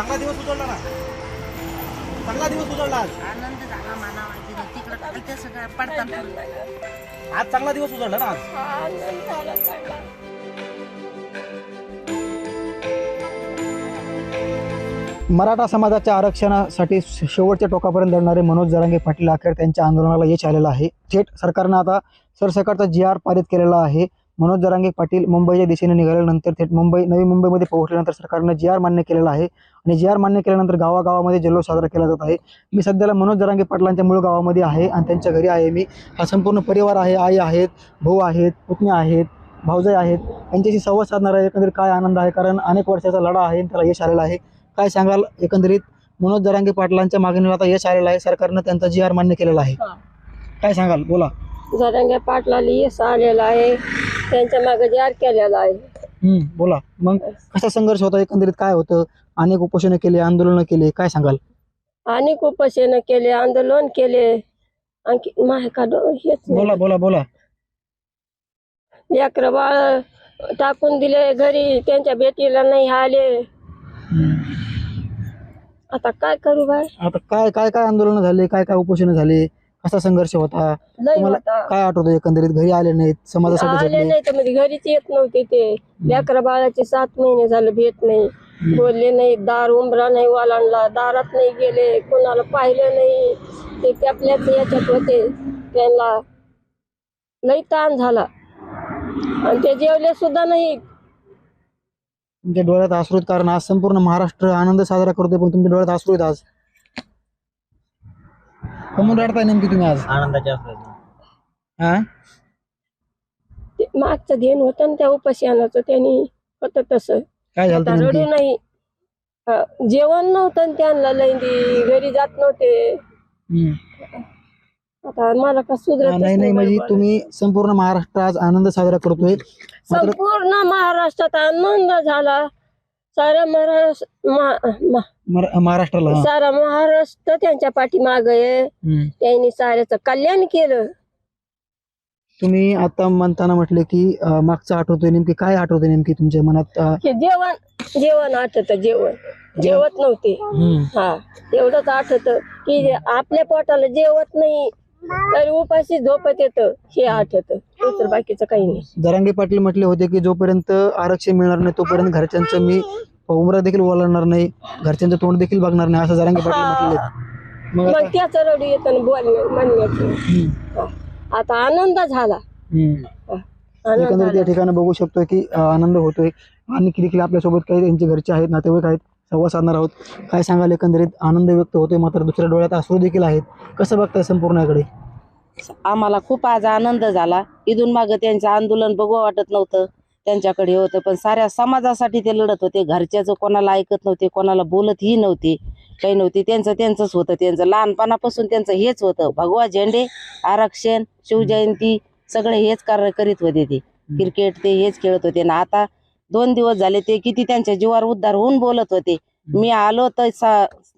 चांगला दिवस उजळला ना. चांगला दिवस उजळला आज. आनंद झाला तिथं तिकडं सगळं पडतात आज चांगला दिवस उजळला ना आज. आनंद झाला चांगला. मराठा समाजाच्या आरक्षणासाठी शेवटच्या टोकापर्यंत लढणारे मनोज जरांगे पाटील अखेर त्यांच्या आंदोलनाला यश आलेलं आहे. थेट सरकारनं आता सरसरकारचा जी आर पारित केलेला आहे. मनोज जरांगे पाटील मुंबईच्या दिशेने निघाल्यानंतर थेट मुंबई नवी मुंबईमध्ये पोहोचल्यानंतर सरकारनं जी आर मान्य केलेला आहे आणि जी आर मान्य केल्यानंतर गावागावामध्ये जल्लोष साजरा केला जात आहे. मी सध्याला मनोज जरांगे पाटलांच्या मूळ गावामध्ये आहे आणि त्यांच्या घरी आहे मी. हा संपूर्ण परिवार आहे आई आहेत भाऊ आहेत पुतण्या आहेत भाऊजाई आहेत. यांच्याशी संवाद साधणार आहे एकंदरीत काय आनंद आहे? कारण अनेक वर्षाचा लढा आहे त्याला यश आलेलं आहे. काय सांगाल एकंदरीत मनोज जरांगे पाटलांच्या मागणीला आता यश आलेलं आहे? सरकारनं त्यांचा जी आर मान्य केलेला आहे. काय सांगाल? बोला. जरांगे पाटलाला यश आलेला आहे. त्यांच्या मागे जार केलेला आहे. हम्म, बोला. मग कसा संघर्ष होता? एकंदरीत काय होतं? अनेक उपोषणं केले आंदोलनं केले काय सांगाल? अनेक उपोषण केले आंदोलन केले. आणखी माहे का डो- हेच बोला बोला बोला. लेकर बाळ टाकून दिले घरी त्यांच्या बेटीला नाही आले. आता काय करू बाय आता काय काय काय आंदोलनं झाले? काय काय उपोषणं झाले? कसा संघर्ष होता? लय तुम्हाला होता. काय आठवतं एकंदरीत? घरी आले नाहीत समाजासाठी आले झटले नाही तर म्हणजे घरीच येत नव्हते ते. लेकर बाळाचे सात महिने झाले भेट नाही. बोलले नाही दार उंबरा नाही वालांडला दारात नाही गेले कोणाला पाहिले नाही. ते त्यापल्याच याच्यात होते. त्यांना लई ताण झाला. आणि ते जेवले सुद्धा नाही. तुमच्या डोळ्यात अश्रू आहेत कारण आज संपूर्ण महाराष्ट्र आनंद साजरा करतोय पण तुमच्या डोळ्यात अश्रू आहेत आज. कमून रडताय नेमकी तुम्ही आज? आनंदाच्या हा? ते मागचं ध्येन होतं ना त्या उपास्यानाचं त्यांनी होतं तसं. काय झालं आता रडू नेमकी नाही. हा, जेवण नव्हतं ना त्यांना लैंदी घरी जात नव्हते. हम्म. आता मला का सुधरत हा, नाही नाही म्हणजे तुम्ही संपूर्ण महाराष्ट्र आज आनंद साजरा करतोय. मात्र संपूर्ण महाराष्ट्रात आनंद झाला. सारा महाराष्ट्र मा- मा- मरा- महाराष्ट्राला हा. सारा महाराष्ट्र त्यांच्या पाठीमाग आहे हम्म. त्यांनी साऱ्याचं कल्याण केलं तुम्ही आता म्हणताना म्हटले की अं, मागचं आठवतोय नेमकी काय आठवतंय नेमकी तुमच्या मनात अं, जेवण जेवण आठवत जेवण जेवत नव्हते हम्म. हा एवढंच आठवत की जे आपल्या पोटाला जेवत नाही तरी उपाशी झोपत येत हे आठवत दुसरं बाकीचं काही नाही जरांगे पाटील म्हटले होते की जोपर्यंत आरक्षण मिळणार नाही तोपर्यंत घरच्यांचं मी उमरा देखील ओलांडणार नाही घरच्यांचं तोंड देखील बघणार नाही असं जरांगे पाटील म्हटले मग मग आता त्याचं रडू येतं म्हणण्याचं हम्म. आता आनंद झाला हम्म. हा. आनंद एकंदरीत या झाला. ठिकाणी बघू शकतो की अं, आनंद होतोय आणि देखील आपल्यासोबत काही त्यांचे घरचे आहेत नातेवाईक आहेत संवाद साधणार आहोत. काय सांगाल एकंदरीत? आनंद व्यक्त होतोय मात्र दुसऱ्या डोळ्यात अश्रू देखील आहेत. कसं बघताय संपूर्णकडे आम्हाला खूप आज आनंद झाला. इथून मागं त्यांचं आंदोलन बघू वाटत नव्हतं. त्यांच्याकडे होतं पण साऱ्या समाजासाठी ते लढत होते. घरच्याचं कोणाला ऐकत नव्हते कोणाला बोलतही नव्हते काही नव्हते. त्यांचं त्यांचंच होतं. त्यांचं लहानपणापासून त्यांचं हेच होतं. भगवा झेंडे आरक्षण शिवजयंती सगळे हेच कार्य करीत होते ते. क्रिकेट ते हेच खेळत होते. ना आता दोन दिवस झाले ते किती त्यांच्या जीवावर उद्धार होऊन बोलत होते. मी आलो तर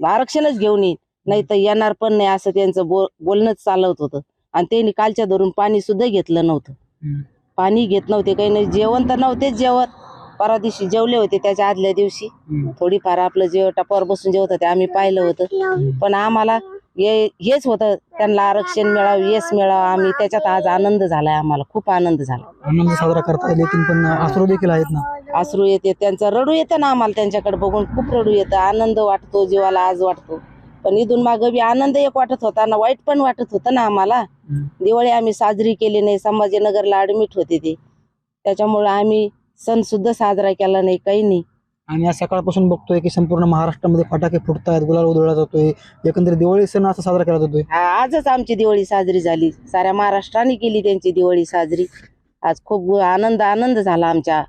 आरक्षणच घेऊन येईन. नाही तर येणार पण नाही असं त्यांचं बोलणंच चालवत होतं. आणि त्यांनी कालच्या धरून पाणी सुद्धा घेतलं नव्हतं. पाणी घेत नव्हते काही नाही. जेवण तर नव्हतेच जेवत. परा दिवशी जेवले होते त्याच्या आदल्या दिवशी. थोडीफार आपलं जेव टपावर बसून जेवत होते आम्ही पाहिलं होतं. पण आम्हाला हेच होतं. त्यांना आरक्षण मिळावं येस मिळावं. आम्ही त्याच्यात आज आनंद झालाय. आम्हाला खूप आनंद झाला. आनंद साजरा करता येईल. पण अश्रू देखील आहेत ना. अश्रू येते त्यांचं रडू येतं ना आम्हाला त्यांच्याकडे बघून. खूप रडू येतं आनंद वाटतो जीवाला आज वाटतो. पण इथून मागं बी आनंद एक वाटत होता ना वाईट पण वाटत होतं ना आम्हाला. दिवाळी आम्ही साजरी केली नाही संभाजीनगरला ऍडमिट होते ते. त्याच्यामुळे आम्ही सण सुद्धा साजरा केला नाही काही नाही. आणि आज सकाळपासून बघतोय की संपूर्ण महाराष्ट्रामध्ये फटाके फुटतायत गुलाल उधळला जातोय. एकंदरीत दिवाळी सण असा साजरा केला जातोय. आजच आमची दिवाळी साजरी झाली. साऱ्या महाराष्ट्राने केली त्यांची दिवाळी साजरी. आज खूप आनंद आनंद झाला आमच्या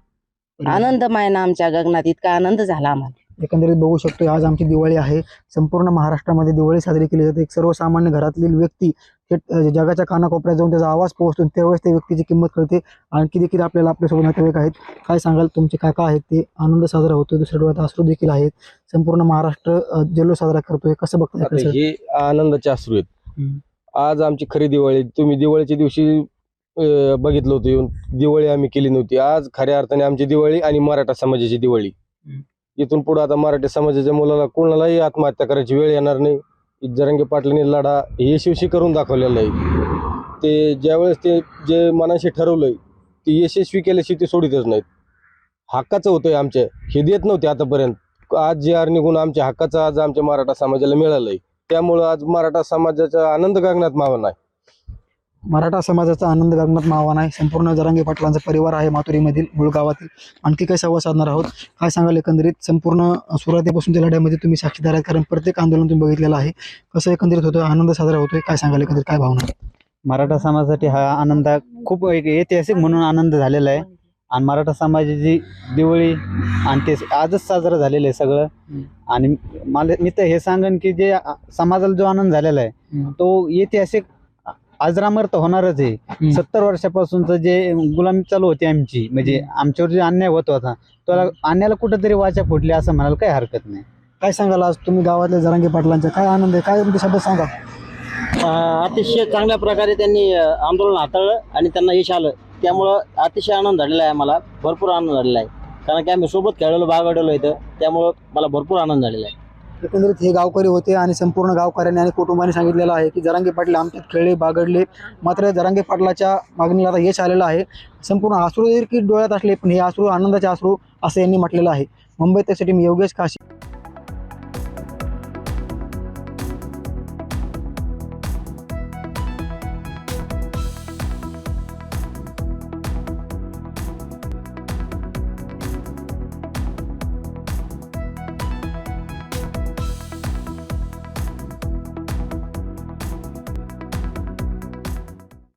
आनंदमय ना आमच्या गगनात इतका आनंद झाला आम्हाला. एकंदरीत बघू शकतोय आज आमची दिवाळी आहे. संपूर्ण महाराष्ट्रामध्ये दिवाळी साजरी केली जाते. एक सर्वसामान्य घरातील व्यक्ती थेट जगाच्या कानाकोपऱ्यात जाऊन त्याचा आवाज पोहोचतो त्यावेळेस त्या व्यक्तीची किंमत कळते. आणखी देखील आपल्याला आपल्यासोबत नातेवाईक आहेत. काय सांगाल? तुमचे काका आहेत ते आनंद साजरा होतोय. दुसऱ्या डोळ्यात अश्रू देखील आहेत. संपूर्ण महाराष्ट्र अं, जल्लोष साजरा करतोय. कसं बघताय आता कसं हे आनंदाचे अश्रू आहेत. आज आमची खरी दिवाळी तुम्ही दिवाळीच्या दिवशी बघितलं होतं येऊन. दिवाळी आम्ही केली नव्हती. आज खऱ्या अर्थाने आमची दिवाळी आणि मराठा समाजाची दिवाळी. इथून पुढे आता मराठी समाजाच्या मुलाला कोणालाही आत्महत्या करायची वेळ येणार नाही. जरंगे पाटलांनी लढा यशस्वी करून दाखवलेला आहे. ते ज्यावेळेस ते जे मनाशी ठरवलंय ते यशस्वी केल्याशी ते सोडितच नाहीत. हक्काचं होतंय आमच्या. हे देत नव्हते आतापर्यंत. आज जे आर निघून आमच्या हक्काचं आज आमच्या मराठा समाजाला मिळालंय. त्यामुळं आज मराठा समाजाचा आनंद गगनात मावा नाही. मराठा समाजाचा आनंद गगनात मावा नाही. संपूर्ण जरांगे पाटलांचा परिवार आहे माथुरीमधील मूळ गावातील आणखी काही संवाद साधणार आहोत. काय सांगाल एकंदरीत? संपूर्ण सुरुवातीपासून त्या लढ्यामध्ये तुम्ही साक्षीदार आहेत कारण प्रत्येक आंदोलन तुम्ही बघितलेलं आहे. कसं एकंदरीत होतं? आनंद साजरा होतोय. काय सांगाल एकंदरीत? काय भावना मराठा समाजासाठी हा आनंद खूप एक ऐतिहासिक म्हणून आनंद झालेला आहे. आणि मराठा समाजाची दिवाळी आणि ते आजच साजरं झालेलं आहे सगळं. आणि मला मी तर हे सांगेन की जे समाजाला जो आनंद झालेला आहे. तो ऐतिहासिक अजरामर तर होणारच आहे. सत्तर वर्षापासूनचं जे गुलामी चालू होती आमची म्हणजे आमच्यावर जे अन्याय होत होता त्याला अन्यायाला कुठंतरी वाचा फुटली असं म्हणायला काही हरकत नाही. काय सांगाल आज तुम्ही गावातल्या जरांगे पाटलांचा? काय आनंद आहे? काय तुमच्या शब्द सांगा? अतिशय चांगल्या प्रकारे त्यांनी आंदोलन हाताळलं आणि त्यांना यश आलं. त्यामुळं अतिशय आनंद झालेला आहे मला. भरपूर आनंद झालेला आहे. कारण की आम्ही सोबत खेळलेलो बागडलो इथं. त्यामुळं मला भरपूर आनंद झालेला आहे. एकंदरीत हे गावकरी होते आणि संपूर्ण गावकऱ्यांनी आणि कुटुंबाने सांगितलेलं आहे की जरांगे पाटील आमच्यात खेळले बागडले. मात्र जरांगे पाटलाच्या मागणीला आता यश आलेलं आहे. संपूर्ण अश्रू देखील डोळ्यात असले पण हे अश्रू आनंदाचे अश्रू असं यांनी म्हटलेलं आहे. मुंबई त्यासाठी मी योगेश काशी